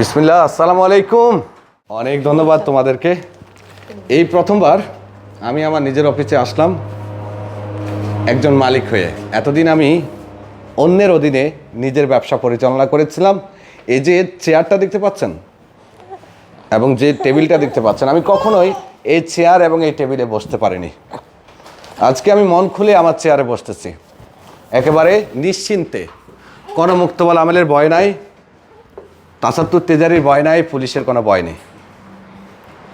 বিসমিল্লাহ, আসসালামু আলাইকুম। অনেক ধন্যবাদ তোমাদেরকে। এই প্রথমবার আমি আমার নিজের অফিসে আসলাম একজন মালিক হয়ে। এতদিন আমি অন্যের অধীনে নিজের ব্যবসা পরিচালনা করেছিলাম। এই যে চেয়ারটা দেখতে পাচ্ছেন এবং যে টেবিলটা দেখতে পাচ্ছেন, আমি কখনোই এই চেয়ার এবং এই টেবিলে বসতে পারিনি। আজকে আমি মন খুলে আমার চেয়ারে বসতেছি। একেবারে নিশ্চিন্তে। কোনো মুক্তবল আমেলের ভয় নাই। তাসাত্তুর তেজারির ভয় নাই, পুলিশের কোনো ভয় নেই।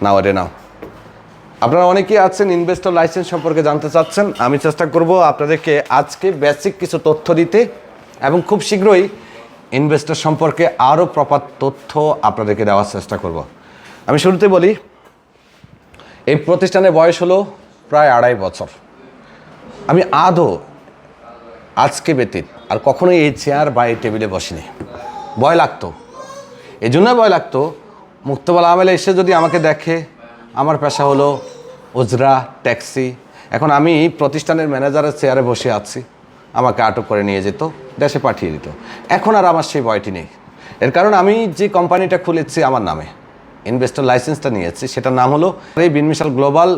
নাও রে, নাও। আপনারা অনেকেই আছেন ইনভেস্টর লাইসেন্স সম্পর্কে জানতে চাচ্ছেন। আমি চেষ্টা করব আপনাদেরকে আজকে বেসিক কিছু তথ্য দিতে এবং খুব শীঘ্রই ইনভেস্টর সম্পর্কে আরও প্রপার তথ্য আপনাদেরকে দেওয়ার চেষ্টা করব। আমি শুরুতে বলি, এই প্রতিষ্ঠানের বয়স হলো প্রায় আড়াই বছর। আমি আদৌ আজকে ব্যতীত আর কখনোই এই চেয়ার বা এই টেবিলে বসিনি। ভয় লাগতো। এই জন্য ভয় লাগতো। মুক্তবালা আমেলে এসে যদি আমাকে দেখে, আমার পেশা হলো ওজরা ট্যাক্সি। এখন আমি প্রতিষ্ঠানের ম্যানেজারের চেয়ারে বসে আছি। আমাকে আটক করে নিয়ে যেত, দেশে পাঠিয়ে দিত। এখন আর আমার সেই ভয়টি নেই। এর কারণ আমি যে কোম্পানিটা খুলেছি আমার নামে, ইনভেস্টর লাইসেন্সটা নিয়েছি, সেটার নাম হলো এই বিনমিশাল গ্লোবাল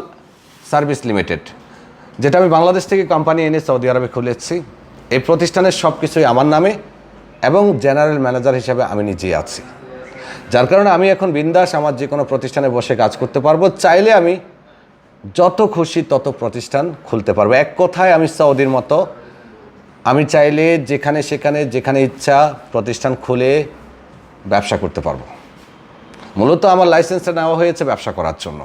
সার্ভিস লিমিটেড, যেটা আমি বাংলাদেশ থেকে কোম্পানি এনে সৌদি আরবে খুলেছি। এই প্রতিষ্ঠানের সব কিছুই আমার নামে এবং জেনারেল ম্যানেজার হিসেবে আমি নিজেই আছি। যার কারণে আমি এখন বিন্দাস আমার যে কোনো প্রতিষ্ঠানে বসে কাজ করতে পারব। চাইলে আমি যত খুশি তত প্রতিষ্ঠান খুলতে পারব। এক কথায় আমি সৌদির মতো, আমি চাইলে যেখানে সেখানে যেখানে ইচ্ছা প্রতিষ্ঠান খুলে ব্যবসা করতে পারব। মূলত আমার লাইসেন্সটা নেওয়া হয়েছে ব্যবসা করার জন্য।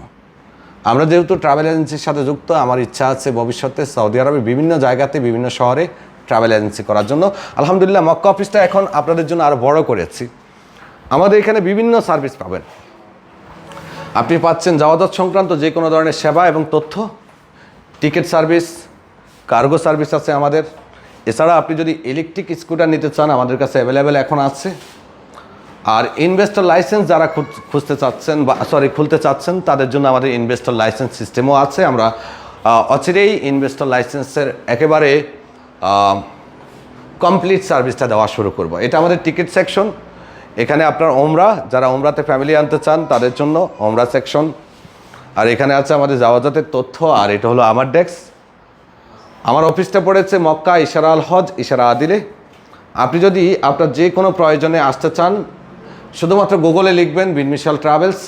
আমরা যেহেতু ট্রাভেল এজেন্সির সাথে যুক্ত, আমার ইচ্ছা আছে ভবিষ্যতে সৌদি আরবে বিভিন্ন জায়গাতে, বিভিন্ন শহরে ট্রাভেল এজেন্সি করার জন্য। আলহামদুলিল্লাহ, মক্কা অফিসটা এখন আপনাদের জন্য আরও বড় করেছি। আমাদের এখানে বিভিন্ন সার্ভিস পাবেন। আপনি পাচ্ছেন যাওয়াদাত সংক্রান্ত যে কোনো ধরনের সেবা এবং তথ্য, টিকিট সার্ভিস, কার্গো সার্ভিস আছে আমাদের। এছাড়া আপনি যদি ইলেকট্রিক স্কুটার নিতে চান, আমাদের কাছে অ্যাভেলেবেল এখন আছে। আর ইনভেস্টর লাইসেন্স যারা খুঁজ- খুঁজতে চাচ্ছেন বা সরি খুলতে চাচ্ছেন, তাদের জন্য আমাদের ইনভেস্টর লাইসেন্স সিস্টেমও আছে। আমরা অচিরেই ইনভেস্টর লাইসেন্সের একেবারে কমপ্লিট সার্ভিসটা দেওয়া শুরু করব। এটা আমাদের টিকিট সেকশন এখানে আপনার ওমরা, যারা ওমরাতে ফ্যামিলি আনতে চান, তাদের জন্য ওমরা সেকশন আর এখানে আছে আমাদের যাওয়াজাতের তথ্য, আর এটা হলো আমার ডেস্ক আমার অফিসটা পড়েছে মক্কা, ইশারা আল হজ, ইশারা আদিলে। আপনি যদি আপনার যে কোনো প্রয়োজনে আসতে চান, শুধুমাত্র গুগলে লিখবেন বিনমিশাল ট্রাভেলস,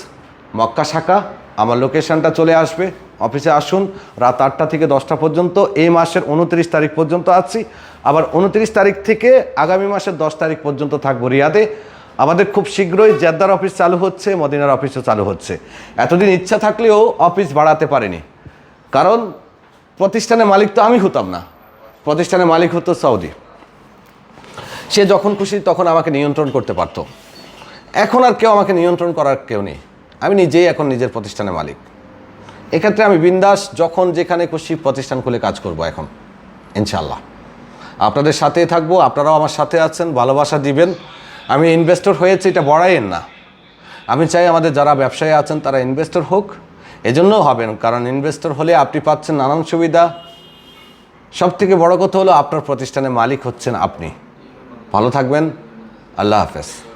মক্কা শাখা, আমার লোকেশনটা চলে আসবে। অফিসে আসুন, রাত আটটা থেকে দশটা পর্যন্ত, এই মাসের উনত্রিশ তারিখ পর্যন্ত আছি। আবার উনত্রিশ তারিখ থেকে আগামী মাসের দশ তারিখ পর্যন্ত থাকব রিয়াদে। আমাদের খুব শীঘ্রই জেদ্দার অফিস চালু হচ্ছে, মদিনার অফিসও চালু হচ্ছে। এতদিন ইচ্ছা থাকলেও অফিস বাড়াতে পারেনি। কারণ প্রতিষ্ঠানের মালিক তো আমি হতাম না। প্রতিষ্ঠানের মালিক হতো সৌদি। সে যখন খুশি তখন আমাকে নিয়ন্ত্রণ করতে পারতো। এখন আর কেউ আমাকে নিয়ন্ত্রণ করার কেউ নেই। আমি নিজেই এখন নিজের প্রতিষ্ঠানের মালিক। এক্ষেত্রে আমি বিন্দাস যখন যেখানে খুশি প্রতিষ্ঠান খুলে কাজ করব এখন ইনশাল্লাহ আপনাদের সাথে থাকব, আপনারাও আমার সাথে আছেন, ভালোবাসা দিবেন। আমি ইনভেস্টর হয়েছি, এটা বড়াইয়ের না। আমি চাই আমাদের যারা ব্যবসায়ী আছেন, তারা ইনভেস্টর হোক। এজন্যও হবেন, কারণ ইনভেস্টর হলে আপনি পাচ্ছেন নানান সুবিধা। সব থেকে বড় কথা হলো, আপনার প্রতিষ্ঠানের মালিক হচ্ছেন আপনি। ভালো থাকবেন, আল্লাহ হাফেজ।